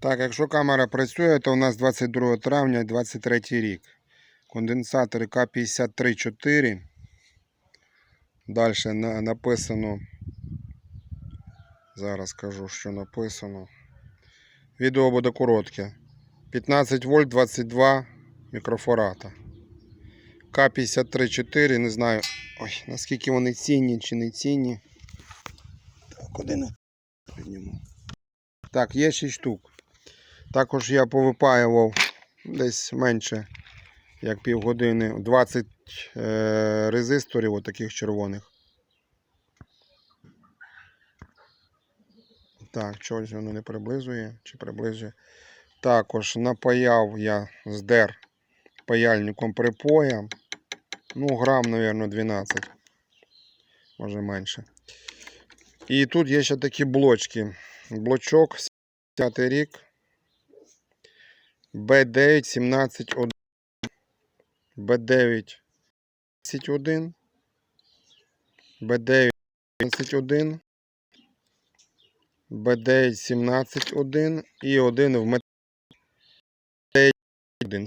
Так, якщо камера працює, то у нас 22 травня 23 рік. Конденсатори К534. Далі написано. Зараз скажу, що написано. Відео буде коротке. 15 вольт 22 мікрофората. К534, не знаю, ой, наскільки вони цінні чи не цінні. Так, підніму. Так, є 6 штук. Також я повипаював десь менше, як півгодини, 20 е, резисторів, отаких червоних. Так, чогось воно не приблизує чи приближує. Також напаяв я здер паяльником припоя. Ну, грам, мабуть, 12. Може менше. І тут є ще такі блочки. Блочок 10 рік. Б9 171. Б9 31. Б9 11. Б9 17.1 і один в металі 1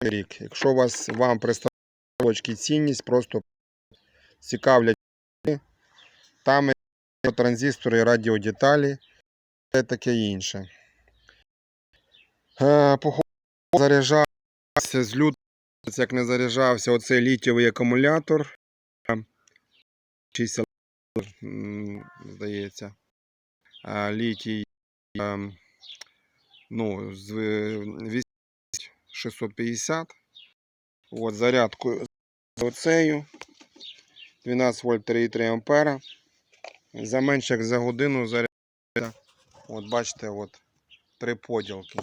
рік. Якщо вас вам представляють цінність, просто цікавлять, там транзистори, радіодеталі і таке інше. Е, Походу заряджався з лютого, як не заряджався оцей літієвий акумулятор. 60, м, здається. Літій ну, з е, 650. От, зарядкою з оцею. 12 вольт 3,3 ампера. За менше як за годину зарядка. От бачите, от три поділки.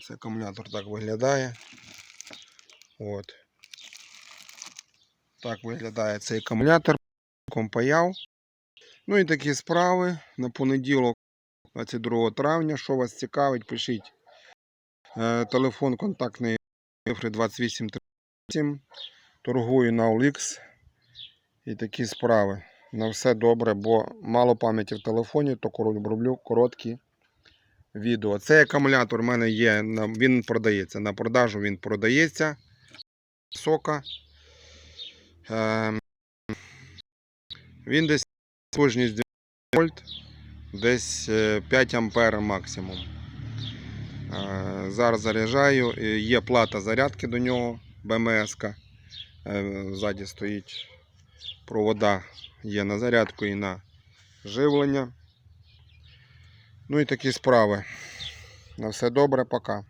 Це акумулятор так виглядає. От. Так виглядає цей акумулятор. Компаяв. Ну і такі справи на понеділок, 22 травня. Що вас цікавить, пишіть. Е, телефон контактний цифри 2837. Торгую на OLX. І такі справи. На все добре, бо мало пам'яті в телефоні, то роблю короткі відео. Цей акумулятор у мене є, він продається. На продажу він продається. Сока. Ем, Він десь потужність 2 вольт, десь е, 5 ампер максимум. Е, Зараз заряджаю. Е, Є плата зарядки до нього, БМС. -ка. Е, Ззаді стоїть провода є на зарядку і на живлення. Ну і такі справи. На все добре, пока.